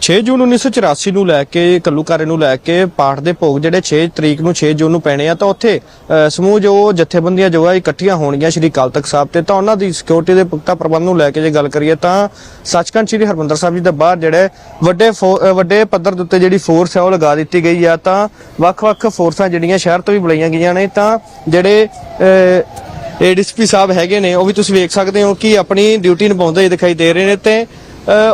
6 ਜੂਨ 1984 ਨੂੰ ਲੈ ਕੇ ਕੱਲੂਕਾਰੇ ਨੂੰ ਲੈ ਕੇ ਪਾਠ ਦੇ ਭੋਗ ਜਿਹੜੇ 6 ਤਰੀਕ ਨੂੰ 6 ਜੂਨ ਨੂੰ ਪੈਣੇ ਆ ਤਾਂ ਉੱਥੇ ਸਮੂਹ ਜੋ ਜਥੇਬੰਦੀਆਂ ਜੋ ਆ ਇਕੱਠੀਆਂ ਹੋਣਗੀਆਂ ਸ਼੍ਰੀ ਅਕਾਲ ਤਖਤ ਸਾਹਿਬ ਤੇ। ਤਾਂ ਉਹਨਾਂ ਦੀ ਸਿਕਿਉਰਿਟੀ ਦੇ ਪੁਖਤਾ ਪ੍ਰਬੰਧ ਨੂੰ ਲੈ ਕੇ ਜੇ ਗੱਲ ਕਰੀਏ ਤਾਂ ਸੱਚਖੰਡ ਸ਼੍ਰੀ ਹਰਮੰਦਰ ਸਾਹਿਬ ਜੀ ਦੇ ਬਾਹਰ ਜਿਹੜੇ ਵੱਡੇ ਫੋ- ਵੱਡੇ ਪੱਧਰ ਦੇ ਉੱਤੇ ਜਿਹੜੀ ਫੋਰਸ ਹੈ ਉਹ ਲਗਾ ਦਿੱਤੀ ਗਈ ਆ। ਤਾਂ ਵੱਖ-ਵੱਖ ਫੋਰਸਾਂ ਜਿਹੜੀਆਂ ਸ਼ਹਿਰ ਤੋਂ ਵੀ ਬੁਲਾਈਆਂ ਗਈਆਂ ਨੇ ਤਾਂ ਜਿਹੜੇ ਅ, ਏਡੀਸੀਪੀ ਸਾਹਿਬ ਹੈਗੇ ਨੇ ਉਹ ਵੀ ਤੁਸੀਂ ਵੇਖ ਸਕਦੇ ਹੋ ਕਿ ਆਪਣੀ ਡਿਊਟੀ ਨਿਭਾਉਂਦੇ ਦਿਖਾਈ ਦੇ ਰਹੇ ਨੇ ਤੇ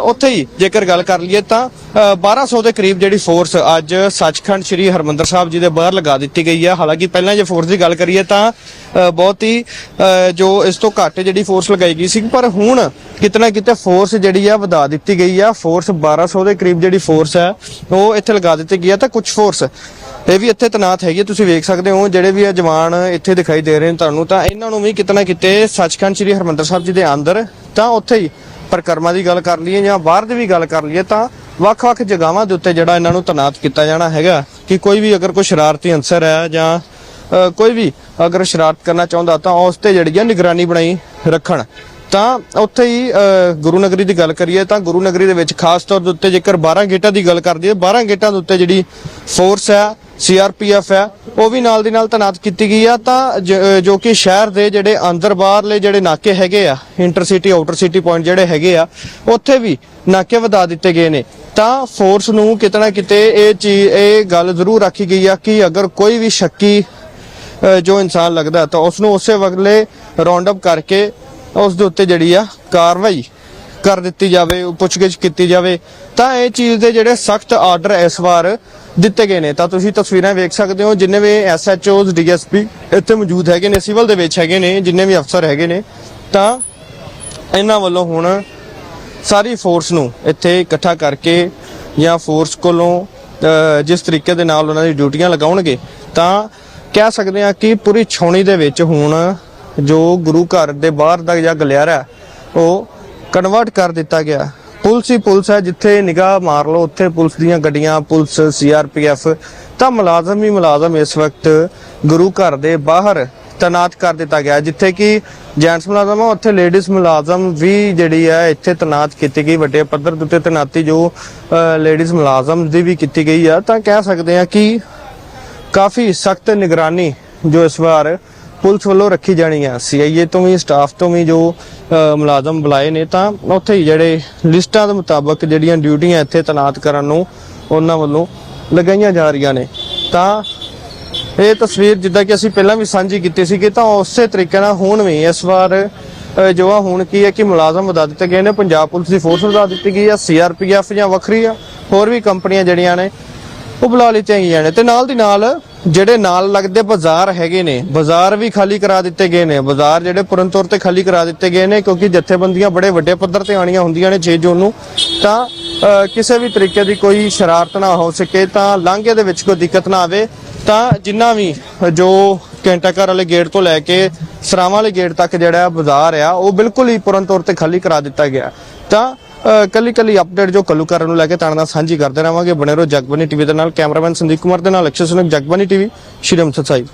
ਉੱਥੇ ਹੀ ਜੇਕਰ ਗੱਲ ਕਰ ਲਈਏ ਤਾਂ ਅ, 1200 ਦੇ ਕਰੀਬ ਜਿਹੜੀ ਫੋਰਸ ਅੱਜ ਸੱਚਖੰਡ ਸ੍ਰੀ ਹਰਮੰਦਰ ਸਾਹਿਬ ਜੀ ਦੇ ਬਾਹਰ ਲਗਾ ਦਿੱਤੀ ਗਈ ਹੈ ਹਾਲਾਂਕਿ ਪਹਿਲਾਂ ਜੇ ਫੋਰਸ ਦੀ ਗੱਲ ਕਰੀਏ ਤਾਂ ਬਹੁਤ ਹੀ ਜੋ ਇਸ ਤੋਂ ਘੱਟ ਜਿਹੜੀ ਫੋਰਸ ਲਗਾਈ ਗਈ ਸੀ ਪਰ ਹੁਣ ਕਿਤਨਾ ਕਿਤੇ ਫੋਰਸ ਜਿਹੜੀ ਆ ਵਧਾ ਦਿੱਤੀ ਗਈ ਆ। ਫੋਰਸ 1200 ਦੇ ਕਰੀਬ ਜਿਹੜੀ ਫੋਰਸ ਹੈ ਉਹ ਇੱਥੇ ਲਗਾ ਦਿੱਤੀ ਗਈ ਹੈ ਤਾਂ ਕੁਝ ਫੋਰਸ ਇਹ ਵੀ ਇੱਥੇ ਤਨਾਤ ਹੈਗੀ ਤੁਸੀਂ ਵੇਖ ਸਕਦੇ ਹੋ ਜਿਹੜੇ ਵੀ ਇਹ ਜਵਾਨ ਇੱਥੇ ਦਿਖਾਈ ਦੇ ਰਹੇ ਨੇ ਤੁਹਾਨੂੰ ਤਾਂ ਇਹਨਾਂ ਨੂੰ ਵੀ ਕਿਤਨਾ ਕਿਤੇ ਸੱਚਖੰਡ ਸ੍ਰੀ ਹਰਮੰਦਰ ਸਾਹਿਬ ਜੀ ਦੇ ਅੰਦਰ ਤਾਂ ਉੱਥੇ ਹੀ ਪਰਿਕਰਮਾ ਦੀ ਗੱਲ ਕਰ ਲਈਏ ਜਾਂ ਬਾਹਰ ਦੀ ਵੀ ਗੱਲ ਕਰ ਲਈਏ ਤਾਂ ਵੱਖ-ਵੱਖ ਜਗਾਵਾਂ ਦੇ ਉੱਤੇ ਜਿਹੜਾ ਇਹਨਾਂ ਨੂੰ ਤਨਾਤ ਕੀਤਾ ਜਾਣਾ ਹੈਗਾ ਕਿ ਕੋਈ ਵੀ ਅਗਰ ਕੋਈ ਸ਼ਰਾਰਤੀ ਅੰਸਰ ਹੈ ਜਾਂ ਕੋਈ ਵੀ ਅਗਰ ਸ਼ਰਾਰਤ ਕਰਨਾ ਚਾਹੁੰਦਾ ਤਾਂ ਉਸ ਤੇ ਜਿਹੜੀ ਹੈ ਨਿਗਰਾਨੀ ਬਣਾਈ ਰੱਖਣ। ਤਾਂ ਉੱਥੇ ਹੀ ਗੁਰੂ ਨਗਰੀ ਦੀ ਗੱਲ ਕਰੀਏ ਤਾਂ ਗੁਰੂ ਨਗਰੀ ਦੇ ਵਿੱਚ ਖਾਸ ਤੌਰ ਦੇ ਉੱਤੇ ਜੇਕਰ 12 ਗੇਟਾਂ ਦੀ ਗੱਲ ਕਰਦੀ ਹੈ 12 ਗੇਟਾਂ ਦੇ ਉੱਤੇ ਜਿਹੜੀ ਫੋਰਸ ਹੈ ਸੀਆਰਪੀਐਫ ਹੈ, ਉਹ ਵੀ ਨਾਲ ਦੀ ਨਾਲ ਤੈਨਾਤ ਕੀਤੀ ਗਈ ਆ। ਤਾਂ ਜੋ ਕਿ ਸ਼ਹਿਰ ਦੇ ਜਿਹੜੇ ਅੰਦਰ ਬਾਹਰਲੇ ਜਿਹੜੇ ਨਾਕੇ ਹੈਗੇ ਆ ਇੰਟਰਸਿਟੀ ਆਊਟਰ ਸਿਟੀ ਪੁਆਇੰਟ ਜਿਹੜੇ ਹੈਗੇ ਆ, ਉੱਥੇ ਵੀ ਨਾਕੇ ਵਧਾ ਦਿੱਤੇ ਗਏ ਨੇ। ਤਾਂ ਫੋਰਸ ਨੂੰ ਕਿਤਨਾ ਕਿਤੇ ਇਹ ਚੀਜ਼ ਇਹ ਗੱਲ ਜ਼ਰੂਰ ਰੱਖੀ ਗਈ ਆ ਕਿ ਅਗਰ ਕੋਈ ਵੀ ਸ਼ੱਕੀ ਜੋ ਇਨਸਾਨ ਲੱਗਦਾ ਤਾਂ ਉਸ ਨੂੰ ਉਸੇ ਵਕਲੇ ਰਾਉਂਡ ਅਪ ਕਰਕੇ ਉਸ ਦੇ ਉੱਤੇ ਜਿਹੜੀ ਆ ਕਾਰਵਾਈ ਕਰ ਦਿੱਤੀ ਜਾਵੇ, ਪੁੱਛਗਿੱਛ ਕੀਤੀ ਜਾਵੇ, ਤਾਂ ਇਹ ਚੀਜ਼ ਦੇ ਜਿਹੜੇ ਸਖਤ ਆਰਡਰ ਇਸ ਵਾਰ ਦਿੱਤੇ ਗਏ ਨੇ। ਤਾਂ ਤੁਸੀਂ ਤਸਵੀਰਾਂ ਵੇਖ ਸਕਦੇ ਹੋ, ਜਿੰਨੇ ਵੀ ਐਸਐਚਓਜ਼, ਡੀਐਸਪੀ ਇੱਥੇ ਮੌਜੂਦ ਹੈਗੇ ਨੇ, ਸਿਵਲ ਦੇ ਵਿੱਚ ਹੈਗੇ ਨੇ, ਜਿੰਨੇ ਵੀ ਅਫਸਰ ਹੈਗੇ ਨੇ, ਤਾਂ ਇਹਨਾਂ ਵੱਲੋਂ ਹੁਣ ਸਾਰੀ ਫੋਰਸ ਨੂੰ ਇੱਥੇ ਇਕੱਠਾ ਕਰਕੇ ਜਾਂ ਫੋਰਸ ਕੋਲੋਂ ਜਿਸ ਤਰੀਕੇ ਦੇ ਨਾਲ ਉਹਨਾਂ ਦੀ ਡਿਊਟੀਆਂ ਲਗਾਉਣਗੇ, ਤਾਂ ਕਹਿ ਸਕਦੇ ਹਾਂ ਕਿ ਪੂਰੀ ਛਾਉਣੀ ਦੇ ਵਿੱਚ ਹੁਣ ਜੋ ਗੁਰੂ ਘਰ ਦੇ ਬਾਹਰ ਦਾ ਜਾਂ ਗਲਿਆਰਾ ਹੈ, ਉਹ ਕਨਵਰਟ ਕਰ ਦਿੱਤਾ ਗਿਆ। ਪੁਲਿਸ ਹੀ ਪੁਲਿਸ ਹੈ ਜਿੱਥੇ ਨਿਗਾਹ ਮਾਰ ਲਓ ਉੱਥੇ ਪੁਲਿਸ ਦੀਆਂ ਗੱਡੀਆਂ ਪੁਲਿਸ ਸੀਆਰਪੀਐਫ ਤਾਂ ਮੁਲਾਜ਼ਮ ਹੀ ਮੁਲਾਜ਼ਮ ਇਸ ਵਕਤ ਗੁਰੂ ਘਰ ਦੇ ਬਾਹਰ ਤਨਾਤ ਕਰ ਦਿੱਤਾ ਗਿਆ ਜਿੱਥੇ ਕਿ ਜੈਂਟਸ ਮੁਲਾਜ਼ਮ ਆ ਉੱਥੇ ਲੇਡੀਜ਼ ਮੁਲਾਜ਼ਮ ਵੀ ਜਿਹੜੀ ਹੈ ਇੱਥੇ ਤਨਾਤ ਕੀਤੀ ਗਈ ਵੱਡੇ ਪੱਧਰ ਦੇ ਉੱਤੇ ਤਨਾਤੀ ਜੋ ਲੇਡੀਜ਼ ਮੁਲਾਜ਼ਮ ਦੀ ਵੀ ਕੀਤੀ ਗਈ ਆ। ਤਾਂ ਕਹਿ ਸਕਦੇ ਆ ਕਿ ਕਾਫੀ ਸਖਤ ਨਿਗਰਾਨੀ ਜੋ ਇਸ ਵਾਰ ਪੁਲਿਸ ਵੱਲੋਂ ਰੱਖੀ ਜਾਣੀ ਸੀਆਈਏ ਤੋਂ ਵੀ ਸਟਾਫ ਤੋਂ ਵੀ ਜੋ ਮੁਲਾਜ਼ਮ ਬੁਲਾਏ ਨੇ ਤਾਂ ਉੱਥੇ ਹੀ ਜਿਹੜੇ ਲਿਸਟਾਂ ਦੇ ਮੁਤਾਬਕ ਜਿਹੜੀਆਂ ਡਿਊਟੀਆਂ ਇੱਥੇ ਤਨਾਤ ਕਰਨ ਨੂੰ ਉਹਨਾਂ ਵੱਲੋਂ ਲਗਾਈਆਂ ਜਾ ਰਹੀਆਂ ਨੇ। ਤਾਂ ਇਹ ਤਸਵੀਰ ਜਿੱਦਾਂ ਕਿ ਅਸੀਂ ਪਹਿਲਾਂ ਵੀ ਸਾਂਝੀ ਕੀਤੀ ਸੀ ਕਿ ਤਾਂ ਉਸੇ ਤਰੀਕੇ ਨਾਲ ਹੁਣ ਵੀ ਇਸ ਵਾਰ ਜੋ ਆ ਹੁਣ ਕੀ ਹੈ ਕਿ ਮੁਲਾਜ਼ਮ ਵਧਾ ਦਿੱਤੇ ਗਏ ਨੇ। ਪੰਜਾਬ ਪੁਲਿਸ ਦੀ ਫੋਰਸ ਵਧਾ ਦਿੱਤੀ ਗਈ ਹੈ ਸੀਆਰਪੀਐਫ ਜਾਂ ਵੱਖਰੀ ਆ, ਹੋਰ ਵੀ ਕੰਪਨੀਆਂ ਜਿਹੜੀਆਂ ਨੇ, ਉਹ ਬੁਲਾ ਲਿੱਤੀਆਂ ਗਈਆਂ ਨੇ। ਤੇ ਨਾਲ ਦੀ ਨਾਲ ਜਿਹੜੇ ਨਾਲ ਲੱਗਦੇ ਬਾਜ਼ਾਰ ਹੈਗੇ ਨੇ, ਬਾਜ਼ਾਰ ਵੀ ਖਾਲੀ ਕਰਾ ਦਿੱਤੇ ਗਏ ਨੇ। ਬਾਜ਼ਾਰ ਜਿਹੜੇ ਪੂਰਨ ਤੌਰ ਤੇ ਖਾਲੀ ਕਰਾ ਦਿੱਤੇ ਗਏ ਨੇ, ਕਿਉਂਕਿ ਜਥੇਬੰਦੀਆਂ ਬੜੇ ਵੱਡੇ ਪੱਧਰ ਤੇ ਆਣੀਆਂ ਹੁੰਦੀਆਂ ਨੇ 6 ਜੂਨ ਨੂੰ, ਤਾਂ ਕਿਸੇ ਵੀ ਤਰੀਕੇ ਦੀ ਕੋਈ ਸ਼ਰਾਰਤ ਨਾ ਹੋ ਸਕੇ, ਤਾਂ ਲਾਂਘੇ ਦੇ ਵਿੱਚ ਕੋਈ ਦਿੱਕਤ ਨਾ ਆਵੇ। ਤਾਂ ਜਿੰਨਾ ਵੀ ਜੋ ਘੰਟਾ ਘਰ ਵਾਲੇ ਗੇਟ ਤੋਂ ਲੈ ਕੇ, ਸਰਾਵਾਂ ਵਾਲੇ ਗੇਟ ਤੱਕ ਜਿਹੜਾ ਬਾਜ਼ਾਰ ਆ, ਉਹ ਬਿਲਕੁਲ ਹੀ ਪੂਰਨ ਤੌਰ ਤੇ ਖਾਲੀ ਕਰਾ ਦਿੱਤਾ ਗਿਆ। ਤਾਂ ਕੱਲੀ ਕੱਲੀ ਅਪਡੇਟ ਜੋ ਕੱਲੂਕਾਰਾਂ ਨੂੰ ਲੈ ਕੇ ਤੁਹਾਡੇ ਨਾਲ ਸਾਂਝੀ ਕਰਦੇ ਰਹਾਂਗੇ ਬਣੇ ਰਹੋ ਜਗਬਨੀ ਟੀਵੀ ਦੇ ਨਾਲ ਕੈਮਰਾਮੈਨ ਸੰਦੀਪ ਕੁਮਾਰ ਦੇ ਨਾਲ ਅਕਸ਼ਰ ਸੁਨਕ ਜਗਬਨੀ ਟੀਵੀ ਸ਼੍ਰੀ ਅੰਮ੍ਰਿਤਸਰ ਸਾਹਿਬ।